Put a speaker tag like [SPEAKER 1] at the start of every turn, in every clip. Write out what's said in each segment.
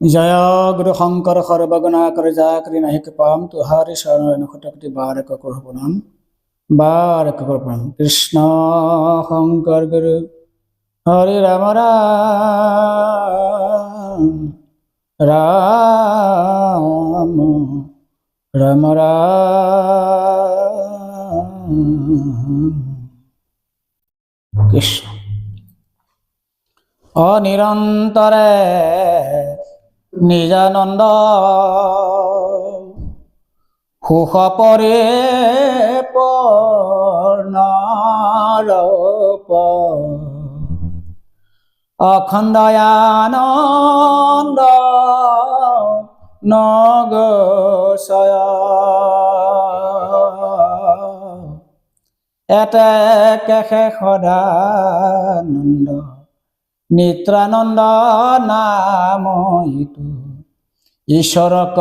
[SPEAKER 1] জয় গুরু শংকৰ সৰ্বগুণাকৰ জাকৰি নাহি কৃপাম তুহাৰি শৰণ খটকটি প্ৰণাম বাৰক কৰোঁ প্ৰণাম কৃষ্ণ গুৰু হৰি ৰাম ৰাম ৰাম ৰাম ৰাম কৃষ্ণ। অনিৰন্তৰে নিজানন্দ। সুখ পৰে পৰ্ণৰূপ অখণ্ডয়ানন্দ নগছয় এতে কেশে সদানন্দ। নিত্ৰানন্দ নাম ইটো ঈশ্বৰক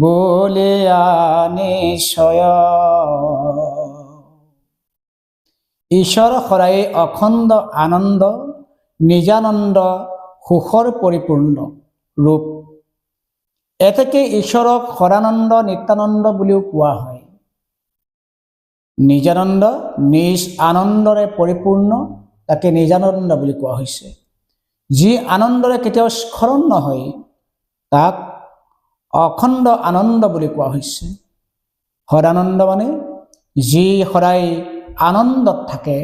[SPEAKER 1] বলিয়া নিশ্চয় ঈশ্বৰ সৰাই অখণ্ড আনন্দ, নিজানন্দ, সুখৰ পৰিপূৰ্ণ ৰূপ। এতেকে ঈশ্বৰক সদানন্দ, নিত্যানন্দ বুলিও কোৱা হয়। নিজানন্দ নিজ আনন্দৰে পৰিপূৰ্ণ তাকে নিজানন্দ বুলি কোৱা হৈছে। যি আনন্দৰে কেতিয়াও স্খলন নহয়, তাক অখণ্ড আনন্দ বুলি কোৱা হৈছে। সদানন্দ মানে যি সদায় আনন্দত থাকে,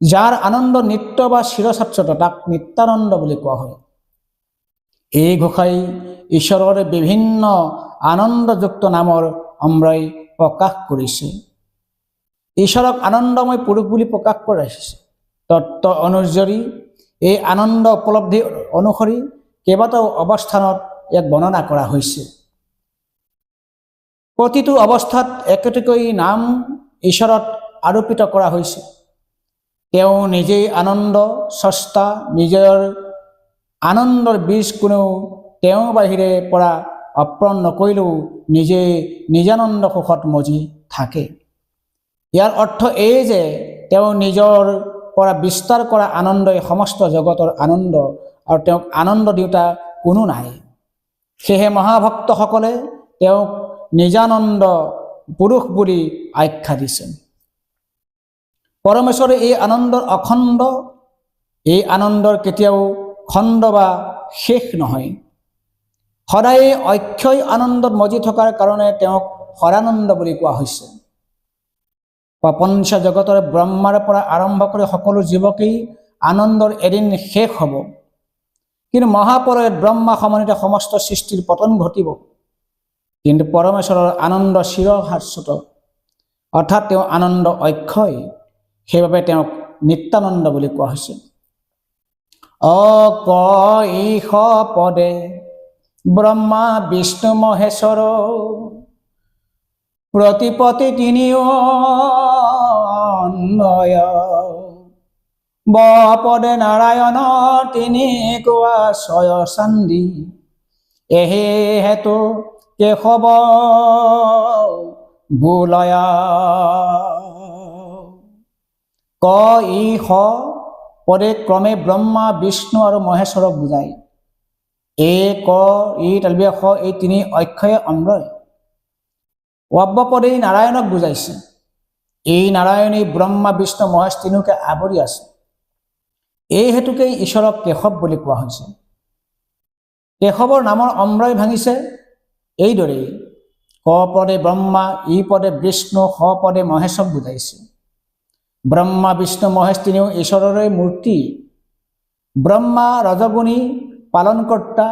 [SPEAKER 1] যাৰ আনন্দ নিত্য বা চিৰস্বাচ্যত তাক নিত্যানন্দ বুলি কোৱা হয়। এই ঘোষাই ঈশ্বৰৰ বিভিন্ন আনন্দযুক্ত নামৰ অম্ৰই প্ৰকাশ কৰিছে। ঈশ্বৰক আনন্দময় পুৰুষ বুলি প্ৰকাশ কৰি ৰাখিছে তত্ত্ব অনুযায়ী এই আনন্দ উপলব্ধি অনুসৰি কেইবাটাও অৱস্থানত ইয়াক বৰ্ণনা কৰা হৈছে। প্ৰতিটো অৱস্থাত একোটিকৈ নাম ঈশ্বৰত আৰোপিত কৰা হৈছে। তেওঁ নিজেই আনন্দ, স্ৰষ্টা, নিজৰ আনন্দৰ বীজ কোনেও তেওঁৰ বাহিৰে পৰা অৰ্পণ নকৰিলেও নিজে নিজানন্দ সুখত মজি থাকে। ইয়াৰ অৰ্থ এই যে তেওঁ নিজৰ পৰা বিস্তাৰ কৰা আনন্দই সমস্ত জগতৰ আনন্দ আৰু তেওঁক আনন্দ দিওঁতা কোনো নাই। সেয়েহে মহাভক্তসকলে তেওঁক নিজানন্দ পুৰুষ বুলি আখ্যা দিছে। পৰমেশ্বৰে এই আনন্দৰ অখণ্ড, এই আনন্দৰ কেতিয়াও খণ্ড বা শেষ নহয়। সদায় অক্ষয় আনন্দত মজি থকাৰ কাৰণে তেওঁক সদানন্দ বুলি কোৱা হৈছে। প্ৰপঞ্চ জগতৰ ব্ৰহ্মাৰ পৰা আৰম্ভ কৰি সকলো জীৱকেই আনন্দৰ এদিন শেষ হ'ব। কিন্তু মহাপৰয়ত ব্ৰহ্মা সমন্বিত সমস্ত সৃষ্টিৰ পতন ঘটিব। কিন্তু পৰমেশ্বৰৰ আনন্দ চিৰশাশ্বত অৰ্থাৎ তেওঁ আনন্দ অক্ষয়। সেইবাবে তেওঁক নিত্যানন্দ বুলি কোৱা হৈছে। অক ইষ পদে ব্ৰহ্মা, বিষ্ণু, মহেশ্বৰ প্ৰতিপতি তিনিও অন্বয়। বপদে নাৰায়ণ তিনি কোৱা ছয় চান্দি এহে হেতু কেশৱ বোলয়া ক ই স পদে ক্ৰমে ব্ৰহ্মা, বিষ্ণু আৰু মহেশ্বৰক বুজায়। এ, ক, ই তালবিয়া স এই তিনি অক্ষয় অম্ৰয় পদে নাৰায়ণক বুজাইছে। এই নাৰায়ণী ব্ৰহ্মা বিষ্ণু, মহেশ তিনিওকে আৱৰি আছে। এই হেতুকেই ঈশ্বৰক কেশৱ বুলি কোৱা হৈছে। কেশৱৰ নামৰ অম্ৰই ভাঙিছে। এইদৰেই ক পদে ব্ৰহ্মা, ই পদে বিষ্ণু স পদে মহেশক বুজাইছে। ব্ৰহ্মা, বিষ্ণু, মহেশ তিনিও ঈশ্বৰৰে মূৰ্তি। ব্ৰহ্মা, ৰজগুণী, পালনকৰ্তা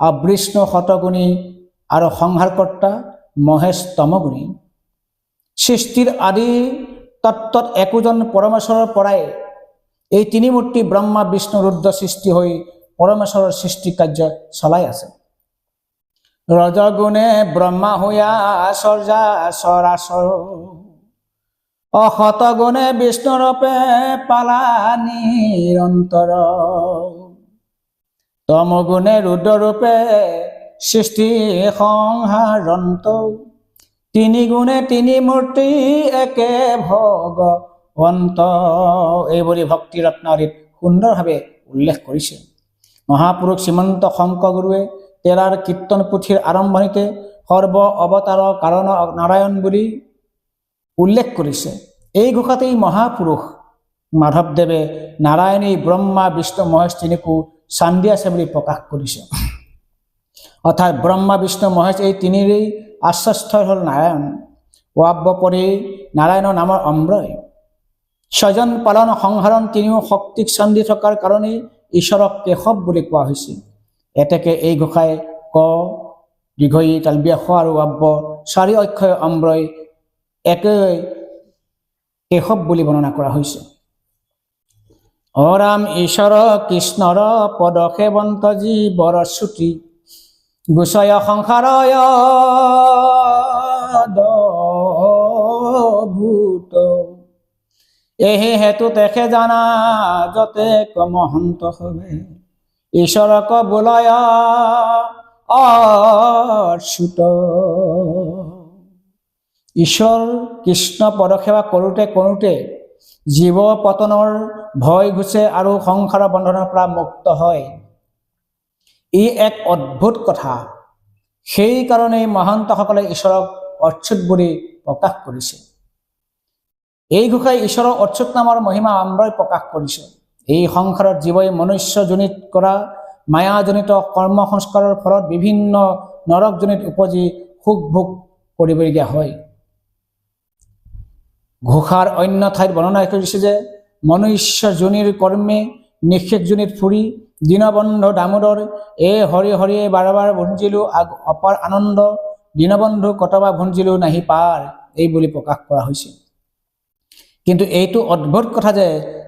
[SPEAKER 1] আৰু বিষ্ণু, শতগুণী আৰু সংহাৰকৰ্তা, মহেশ, তমগুণী। সৃষ্টিৰ আদি তত্ত্বত একোজন পৰমেশ্বৰৰ পৰাই এই তিনি মূৰ্তি ব্ৰহ্মা, বিষ্ণু, ৰুদ্ৰ, সৃষ্টি হৈ পৰমেশ্বৰৰ সৃষ্টি কাৰ্য চলাই আছে। ৰজগুণে ব্ৰহ্মা হৈয়া আচৰ্যা চৰাচৰ অসতগুণে বিষ্ণুৰূপে পালা নিৰন্তৰ। তমগুণে ৰুদ্ৰৰূপে সৃষ্টি সংহাৰন্ত। তিনি গুণে, তিনি মূৰ্তি একে ভগৱন্ত এইবুলি ভক্তি ৰত্নাৱলীত সুন্দৰভাৱে উল্লেখ কৰিছে মহাপুৰুষ শ্ৰীমন্ত শংকৰ গুৰুৱে তেৰাৰ কীৰ্তন পুথিৰ আৰম্ভণিতে সৰ্ব অৱতাৰ কাৰণ নাৰায়ণ বুলি উল্লেখ কৰিছে এই ঘোষাতেই মহাপুৰুষ মাধৱদেৱে নাৰায়ণী, ব্ৰহ্মা, বিষ্ণু, মহেশ তিনিকো চান্দি আছে বুলি প্ৰকাশ কৰিছে। অৰ্থাৎ ব্ৰহ্মা, বিষ্ণু, মহেশ এই তিনিৰেই আশ্ৰয়স্থল হ'ল নাৰায়ণ। ৱাব্য পৰি নাৰায়ণৰ নামৰ অম্ৰই স্বজন পালন সংহাৰণ তিনিও শক্তিক চান্দি থকাৰ কাৰণেই ঈশ্বৰক কেশৱ বুলি কোৱা হৈছিল। এতেকে এই ঘোষাই ক দীঘয়ী তালবিয়া স আৰু ৱাব্য চাৰি অক্ষয় অম্ৰই একে কেশৱ বুলি বৰ্ণনা কৰা হৈছে। অৰাম ঈশ্বৰ, কৃষ্ণৰ পদ সেৱন্ত জীৱৰ শ্ৰুতি। গোচয় সংসাৰয় ভূত এহে হেতু তেখে জানা যতে কমহন্ত হবে। ঈশ্বৰক বোলয় অচ্যুত ঈশ্বৰ কৃষ্ণ পদসেৱা কৰোঁতে কৰোঁতে জীৱ পতনৰ ভয় গুচে আৰু সংসাৰৰ বন্ধনৰ পৰা মুক্ত হয়। ই এক অদ্ভুত কথা। সেইকাৰণেই মহন্তসকলে ঈশ্বৰক অচ্যুত বুলি প্ৰকাশ কৰিছে। এই ঘোষাই ঈশ্বৰৰ অচ্যুত নামৰ মহিমা অম্ৰই প্ৰকাশ কৰিছে। এই সংসাৰত জীৱই মনুষ্যজনিত কৰা, মায়াজনিত কৰ্ম সংস্কাৰৰ ফলত বিভিন্ন নৰকজনিত উপজি সুখ ভোগ কৰিবলগীয়া হয়। ঘোষাৰ অন্য ঠাইত বৰ্ণনা কৰিছে যে, মনুষ্যজনীৰ কৰ্মে নিষেধজনিত ফুৰি দীনবন্ধু দামোদৰ, এ হৰি হৰিয়ে বাৰ বাৰ ভুঞ্জিলো আগ- অপাৰ আনন্দ, দীনবন্ধু কতবা ভুঞ্জিলো নাহি পাৰ, এই বুলি প্ৰকাশ কৰা হৈছে। কিন্তু এইটো অদ্ভুত কথা যে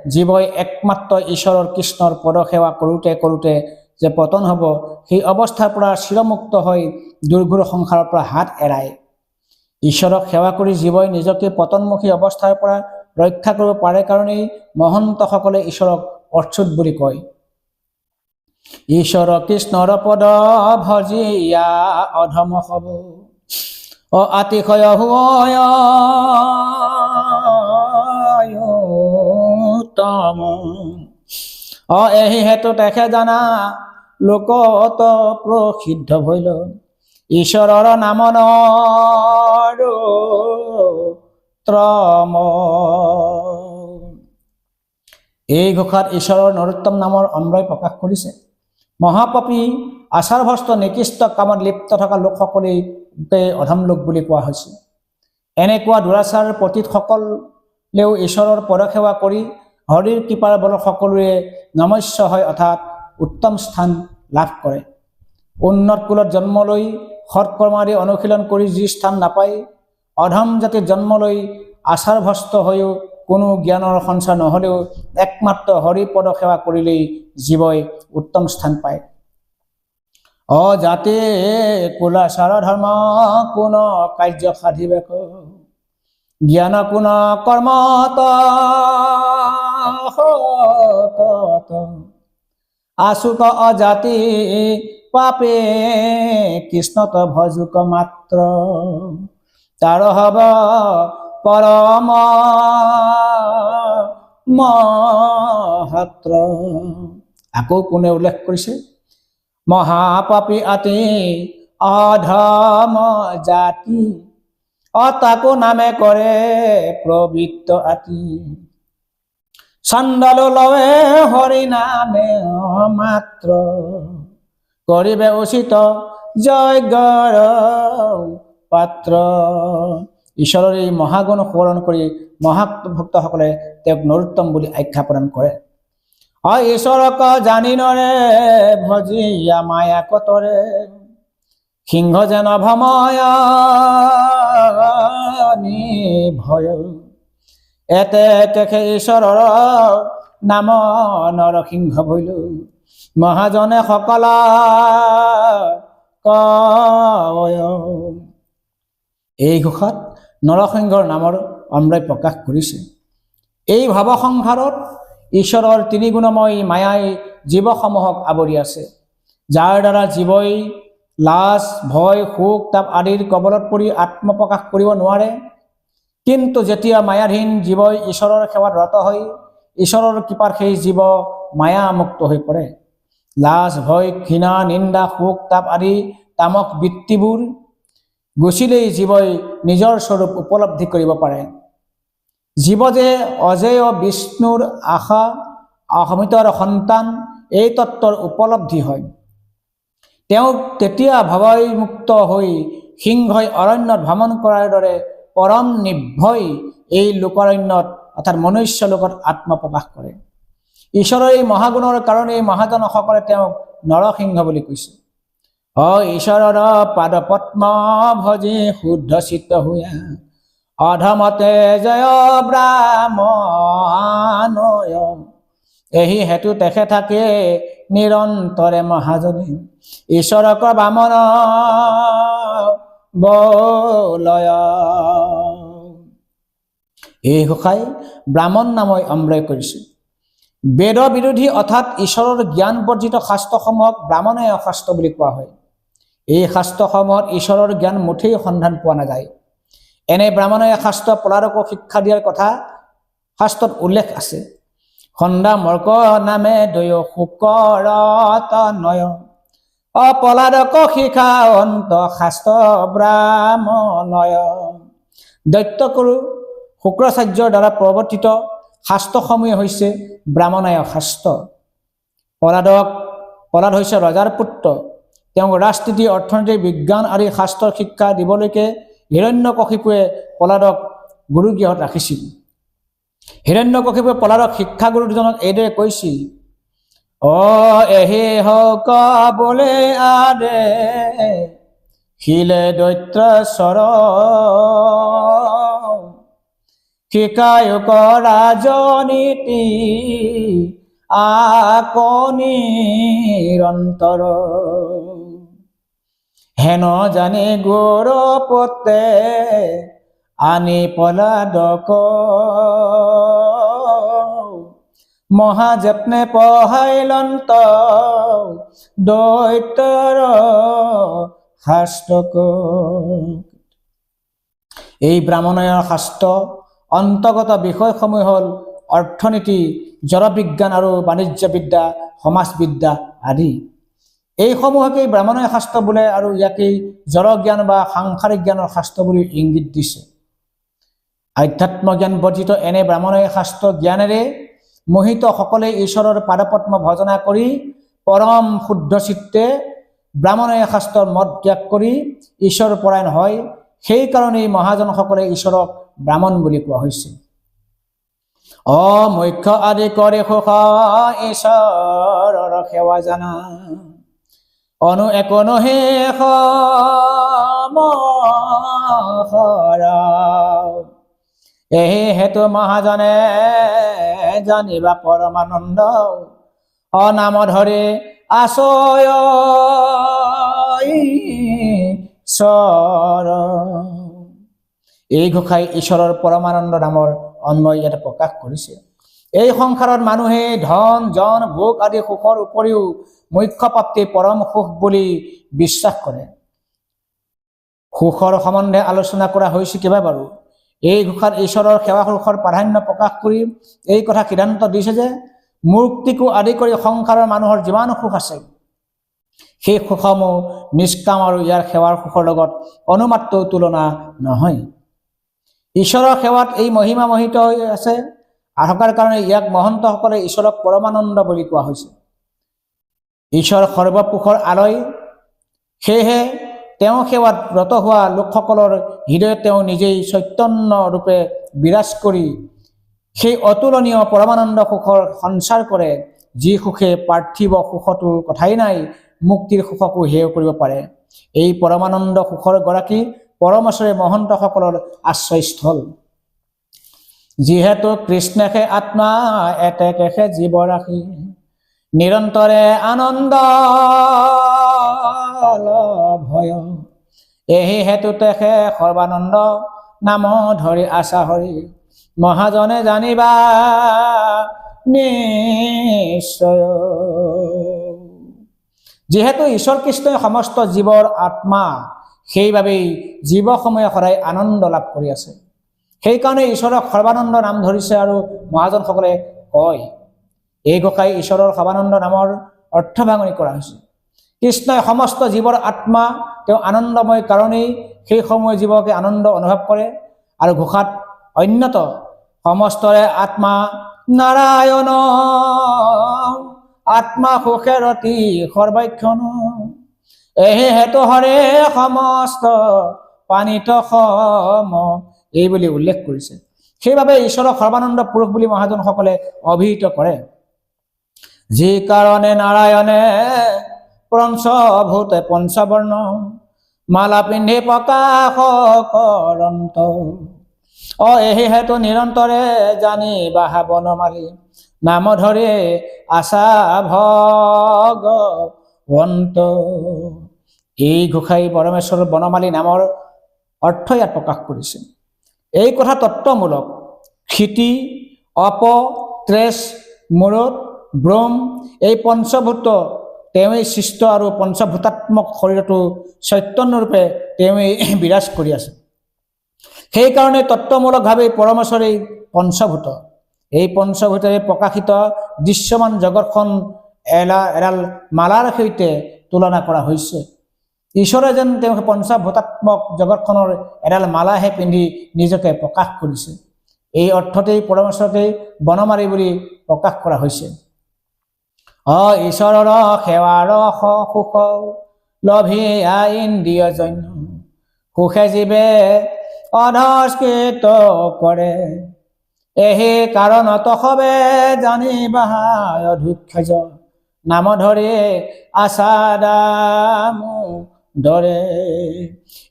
[SPEAKER 1] জীৱই একমাত্ৰ ঈশ্বৰৰ কৃষ্ণৰ পদসেৱা কৰোঁতে কৰোঁতে যে পতন হ'ব, সেই অৱস্থাৰ পৰা চিৰমুক্ত হৈ দুৰ্ঘৰ সংসাৰৰ পৰা হাত এৰাই। ঈশ্বৰক সেৱা কৰি জীৱই নিজকে পতনমুখী অৱস্থাৰ পৰা ৰক্ষা কৰিব পাৰে কাৰণেই মহন্তসকলে ঈশ্বৰক অচ্যুত বুলি কয়। ঈশ্বৰ কৃষ্ণৰ পদ ভজিয়া অধম হব। অ, আতিশয় হুয় তম অ, এহি হেতু তেখে জানা, লোকত প্ৰসিদ্ধ ভৈল ঈশ্বৰৰ নাম ত্ৰম এই ঘোষাত ঈশ্বৰৰ নৰোত্তম নামৰ অম্ৰই প্ৰকাশ কৰিছে। মহাপাপী আচাৰভ্ৰষ্ট নিকৃষ্ট কামত লিপ্ত থকা লোকসকলেই অধম লোক বুলি কোৱা হৈছে। এনেকুৱা দুৰাচাৰ পতীতসকলেও ঈশ্বৰৰ পদসেৱা কৰি হৰিৰ কৃপাৰ বলত সকলোৰে নমস্য হয় অৰ্থাৎ উত্তম স্থান লাভ কৰে। উন্নত কুলত জন্ম লৈ সৎকৰ্মাদি অনুশীলন কৰি যি স্থান নাপায় অধম জাতিত জন্ম লৈ আচাৰভ্ৰষ্ট হৈও কোনো জ্ঞানৰ সঞ্চাৰ নহ'লেও একমাত্ৰ হৰিপদ সেৱা কৰিলেই জীৱই উত্তম স্থান পায়। অজাতে কুলাচাৰ ধৰ্ম কোন কাৰ্য সাধিবেক জ্ঞান কোন কৰ্মত আশুক অজাতি পাপে কৃষ্ণত ভজুক মাত্ৰ। তাৰ হব মহাত্ৰ আকৌ কোনে উল্লেখ কৰিছে? মহাপাপী আতি অধম জাতি অতাকো নামে কৰে প্ৰবৃত্ত আতি। চণ্ডালো লৱে হৰি নামে মাত্ৰ কৰিবে উচিত যজ্ঞৰ পাত্ৰ। ঈশ্বৰৰ এই মহাগুণ সোঁৱৰণ কৰি মহাভক্তসকলে তেওঁক নৰোত্তম বুলি আখ্যা প্ৰদান কৰে। অ ঈশ্বৰক জানি নৰে, ভজিয়া মায়া কতৰে? সিংহ যেন ভময় ভয়। এতে তেখে ঈশ্বৰৰ নাম নৰসিংহ ভৈল মহাজনে সকলা কয়। এই ঘোষাত নৰসিংহৰ নামৰ অম্ৰই প্ৰকাশ কৰিছে। এই ভৱসংসাৰত ঈশ্বৰৰ তিনিগুণময় মায়াই জীৱসমূহক আৱৰি আছে। যাৰ দ্বাৰা জীৱই লাজ, ভয় শোক তাপ আদিৰ কবলত পৰি আত্মপ্ৰকাশ কৰিব নোৱাৰে। কিন্তু যেতিয়া মায়াধীন জীৱই ঈশ্বৰৰ সেৱাত ৰত হৈ, ঈশ্বৰৰ কৃপাত সেই জীৱ মায়ামুক্ত হৈ পৰে। লাজ, ভয়, ঘৃণা, নিন্দা শোক তাপ আদি তামক বৃত্তিবোৰ গুচিলেই জীৱই নিজৰ স্বৰূপ উপলব্ধি কৰিব পাৰে। জীৱ যে অজেয় বিষ্ণুৰ আশা অসমিতৰ সন্তান, এই তত্ত্বৰ উপলব্ধি হয়। তেওঁক তেতিয়া ভৱমুক্ত হৈ সিংহই অৰণ্যত ভ্ৰমণ কৰাৰ দৰে পৰম নিৰ্ভয় এই লোকাৰণ্যত, অৰ্থাৎ মনুষ্য লোকত আত্মপ্ৰকাশ কৰে। ঈশ্বৰৰ এই মহাগুণৰ কাৰণে মহাজনসকলে তেওঁক নৰসিংহ বুলি কৈছে। অ ঈশ্বৰৰ পাদ পদ্ম ভজি শুদ্ধ চিত্ত হোৱা অধমতে জয় ব্ৰাহ্মণয় এহি হেতু তেখে থাকে নিৰন্তৰে মহাজনী ঈশ্বৰক বামন বলয়। এই ঘোষাই ব্ৰাহ্মণ নামই অম্ৰয় কৰিছে। বেদ বিৰোধী অৰ্থাৎ ঈশ্বৰৰ জ্ঞান বৰ্জিত শাস্ত্ৰসমূহক ব্ৰাহ্মণে শাস্ত্ৰ বুলি কোৱা হয়। এই শাস্ত্ৰসমূহত ঈশ্বৰৰ জ্ঞান মুঠেই সন্ধান পোৱা নাযায়। এনে ব্ৰাহ্মণে শাস্ত্ৰ পলাৰকো শিক্ষা দিয়াৰ কথা শাস্ত্ৰত উল্লেখ আছে। সন্দা মৰ্ক নামে দয় শুকৰত নয়। অপলাদক শিখা অন্ত শাস্ত্ৰ ব্ৰাহ্মণয়। দৈত্য কৰোঁ শুক্ৰাচাৰ্যৰ দ্বাৰা প্ৰৱৰ্তিত শাস্ত্ৰসমূহে হৈছে ব্ৰাহ্মণায় শাস্ত্ৰ। পলাদক পলাদ হৈছে ৰজাৰ পুত্ৰ। তেওঁক ৰাজনীতি, অৰ্থনীতি, বিজ্ঞান আদি শাস্ত্ৰৰ শিক্ষা দিবলৈকে হিৰণ্যকশিপুৱে পলাদক গুৰুগৃহত ৰাখিছিল। হিৰণ্যকশিপুৱে পলাদক শিক্ষাগুৰু দুজনক এইদৰে কৈছিল, অ, এহে হক বোলে আদে, শিলে দৈত্ৰ চৰ শিকায়ক ৰাজনীতি আকনিৰন্তৰ হেন জানি গৌৰপতে আনি পলাদক মহাযত্নে পহাইলন্ত দৈত্যৰ শাস্ত্ৰক এই ব্ৰাহ্মণৰ শাস্ত্ৰ অন্তৰ্গত বিষয়সমূহ হ'ল অৰ্থনীতি জড়বিজ্ঞান আৰু বাণিজ্যবিদ্যা সমাজবিদ্যা আদি। এইসমূহকেই ব্ৰাহ্মণীয় শাস্ত্ৰ বোলে আৰু ইয়াকেই জড়জ্ঞান বা সাংসাৰিক জ্ঞানৰ শাস্ত্ৰ বুলি ইংগিত দিছে। আধ্যাত্ম জ্ঞান বৰ্জিত এনে ব্ৰাহ্মণীয় শাস্ত্ৰ জ্ঞানেৰে মোহিত সকলে ঈশ্বৰৰ পাদপদ্ম ভজনা কৰি পৰম শুদ্ধ চিত্তে ব্ৰাহ্মণীয় শাস্ত্ৰৰ মত ত্যাগ কৰি ঈশ্বৰ পৰায়ণ হয় সেইকাৰণেই মহাজনসকলে ঈশ্বৰক ব্ৰাহ্মণ বুলি কোৱা হৈছে। অ, মুখ্য আদি কৰে সুখ ঈশ্বৰৰ সেৱা জানা। অনু একনো শেষ এই হেতু মহাজনে, জানিবা পৰমানন্দ অনাম আশয় এই ঘোষাই ঈশ্বৰৰ পৰমানন্দ নামৰ অন্বয় ইয়াতে প্ৰকাশ কৰিছে। এই সংসাৰত মানুহে ধন, জন, ভোগ আদি সুখৰ উপৰিও মুখ্য প্ৰাপ্তি পৰম সুখ বুলি বিশ্বাস কৰে। সুখৰ সম্বন্ধে আলোচনা কৰা হৈছে কিবা বাৰু? এই ঘোষাত ঈশ্বৰৰ সেৱা সুখৰ প্ৰাধান্য প্ৰকাশ কৰি এই কথা সিদ্ধান্ত দিছে যে মুক্তিকো আদি কৰি সংসাৰৰ মানুহৰ যিমান সুখ আছে, সেই সুখসমূহ নিষ্কাম আৰু ইয়াৰ সেৱাৰ সুখৰ লগত অনুমাত্ৰ তুলনা নহয়। ঈশ্বৰৰ সেৱাত এই মহিমা মোহিত হৈ আছে। আৰু থকাৰ কাৰণে ইয়াক মহন্তসকলে ঈশ্বৰক পৰমানন্দ বুলি কোৱা হৈছে। ঈশ্বৰ সৰ্বপুখৰ আলয়। সেয়েহে তেওঁ সেৱাত ব্ৰত হোৱা লোকসকলৰ হৃদয়ত তেওঁ নিজেই চৈতন্য ৰূপে বিৰাজ কৰি সেই অতুলনীয় পৰমানন্দ সুখৰ সঞ্চাৰ কৰে, যি সুখে পাৰ্থিৱ সুখতো কথাই নাই, মুক্তিৰ সুখকো হেয় কৰিব পাৰে। এই পৰমানন্দ সুখৰ গৰাকী পৰমেশ্বৰে মহন্তসকলৰ আশ্ৰয়স্থল। যিহেতু কৃষ্ণেহে আত্মা, এতেকেহে জীৱ ৰাখি। নিৰন্তৰে আনন্দ ভয় এই হেতু তেখে সৰ্বানন্দ নাম ধৰি আশা হৰি। মহাজনে জানিবা নিশ্চয়। যিহেতু ঈশ্বৰ কৃষ্ণই সমস্ত জীৱৰ আত্মা, সেইবাবেই জীৱসমূহে সদায় আনন্দ লাভ কৰি আছে। সেইকাৰণে ঈশ্বৰক সৰ্বানন্দ নাম ধৰিছে আৰু মহাজনসকলে কয় এই গোসাই ঈশ্বৰৰ সৰ্বানন্দ নামৰ অৰ্থ ভাঙনি কৰা হৈছে। কৃষ্ণই সমস্ত জীৱৰ আত্মা, তেওঁ আনন্দময় কাৰণেই সেই সময় জীৱকে আনন্দ অনুভৱ কৰে আৰু ঘোষাত অন্যত সমস্তৰে আত্মা, নাৰায়ণ, আত্মা সুখে ৰতি সৰ্বাক্ষণ। এহে হেতু হৰে সমস্ত পানীত সম এই বুলি উল্লেখ কৰিছে। সেইবাবে ঈশ্বৰক সৰ্বানন্দ পুৰুষ বুলি মহাজনসকলে অভিহিত কৰে। যি কাৰণে নাৰায়ণে পঞ্চভূতে পঞ্চবৰ্ণ মালা পিন্ধি প্ৰকাশ কৰন্ত অ এহি হেতু নিৰন্তৰে জানি বাহা বনমালী, নাম ধৰি আশা ভগৱন্ত এই গোসাঁই পৰমেশ্বৰ বনমালী নামৰ অৰ্থ ইয়াত প্ৰকাশ কৰিছে। এই কথা তত্ত্বমূলক ক্ষিতি, অপ, ত্ৰেছ, মূৰত ব্ৰহ্ম এই পঞ্চভূত তেওঁৱেই সৃষ্ট আৰু পঞ্চভূতাত্মক শৰীৰটো চৈতন্যৰূপে তেওঁৱেই বিৰাজ কৰি আছে। সেইকাৰণে তত্ত্বমূলকভাৱে পৰমেশ্বৰে পঞ্চভূত। এই পঞ্চভূতেৰে প্ৰকাশিত দৃশ্যমান জগতখন এলা এডাল মালাৰ সৈতে তুলনা কৰা হৈছে। ঈশ্বৰে যেন তেওঁক পঞ্চভূতাত্মক জগতখনৰ এডাল মালাহে পিন্ধি নিজকে প্ৰকাশ কৰিছে। এই অৰ্থতেই পৰমেশ্বৰতেই বনমাৰী বুলি প্ৰকাশ কৰা হৈছে। ঈশ্বৰৰ সেৱাৰ সুখ, লভি ইন্দ্ৰিয় জন্য। সুখে জীৱে অধস্কৃত কৰে। এহে কাৰণত সবে জানিবা অধুক্ষজ নাম ধৰে আচাদামু দৰে।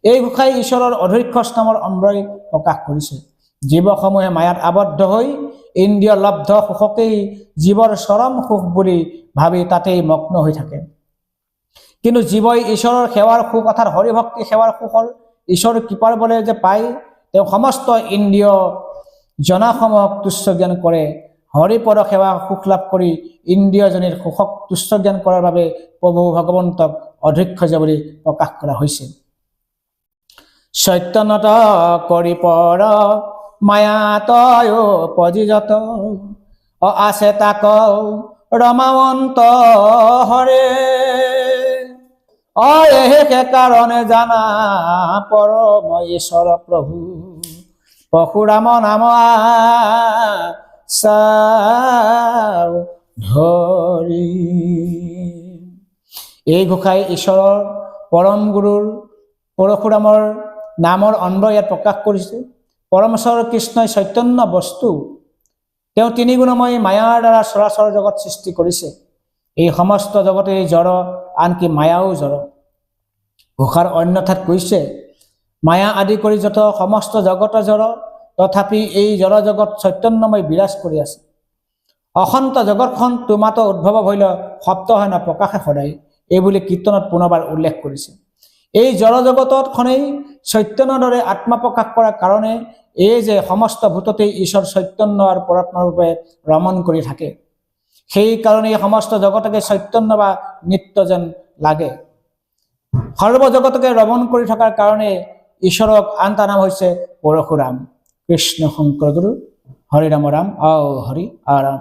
[SPEAKER 1] এই গোসাই ঈশ্বৰৰ অধৈক্ষস নামৰ অম্ৰই প্ৰকাশ কৰিছে। জীৱসমূহে মায়াত আবদ্ধ হৈ ইন্দ্ৰিয় লব্ধ সুখকেই জীৱৰ চৰম সুখ বুলি ভাবি তাতেই মগ্ন হৈ থাকে। কিন্তু জীৱই ঈশ্বৰৰ সেৱাৰ সুখ অৰ্থাৎ হৰিভক্তি সেৱাৰ সুখৰ ঈশ্বৰৰ কৃপাৰ বলে যে পায়, তেওঁ সমস্ত ইন্দ্ৰিয় জনাসমূহক তুচ্ছ জ্ঞান কৰে। হৰিপদ সেৱা সুখ লাভ কৰি ইন্দ্ৰিয়জনীৰ সুখক তুচ্ছ জ্ঞান কৰাৰ বাবে প্ৰভু ভগৱন্তক অধ্যক্ষজ বুলি প্ৰকাশ কৰা হৈছে। চৈতন্যত কৰি পৰ মায়াতয় পজিজত অ আছে তাক ৰমাৱন্ত হৰে। অ এহে কাৰণে জানা পৰম ঈশ্বৰ প্ৰভু, পশুৰাম নাম ধৰি। এই ঘোষাই ঈশ্বৰৰ পৰম গুৰুৰ পৰশুৰামৰ নামৰ অন্দ ইয়াত প্ৰকাশ কৰিছে। পৰমেশ্বৰ কৃষ্ণই চৈতন্য বস্তু তেওঁ তিনি গুণময় মায়াৰ দ্বাৰা চৰাচৰ জগত সৃষ্টি কৰিছে। এই সমস্ত জগতে জড় আনকি মায়াও জড় ঘোষাৰ অন্য ঠাইত কৈছে মায়া আদি কৰি যত সমস্ত জগত জড় তথাপি এই জড় জগত চৈতন্যময় বিৰাজ কৰি আছে। অসন্ত জগতখন তোমাতো উদ্ভৱ হৈল সপ্ত হয় ন প্ৰকাশে সদায় এই বুলি কীৰ্তনত পুনৰবাৰ উল্লেখ কৰিছে। এই জড় জগতখনেই চৈতন্যৰ দৰে আত্মা প্ৰকাশ কৰাৰ কাৰণে এই যে সমস্ত ভূততেই ঈশ্বর চৈতন্য আর পরাত্মারূপে রমণ কৰি থাকে। সেই কারণে এই সমস্ত জগতকে চৈতন্য বা নিত্য যেন লাগে। সর্বজগতকে রমণ কৰি থকাৰ কাৰণে ঈশ্বৰক আন এটা নাম হৈছে পৰশুৰাম। কৃষ্ণ শংকৰ গুৰু হৰি ৰাম ৰাম। আও হৰি আৰাম।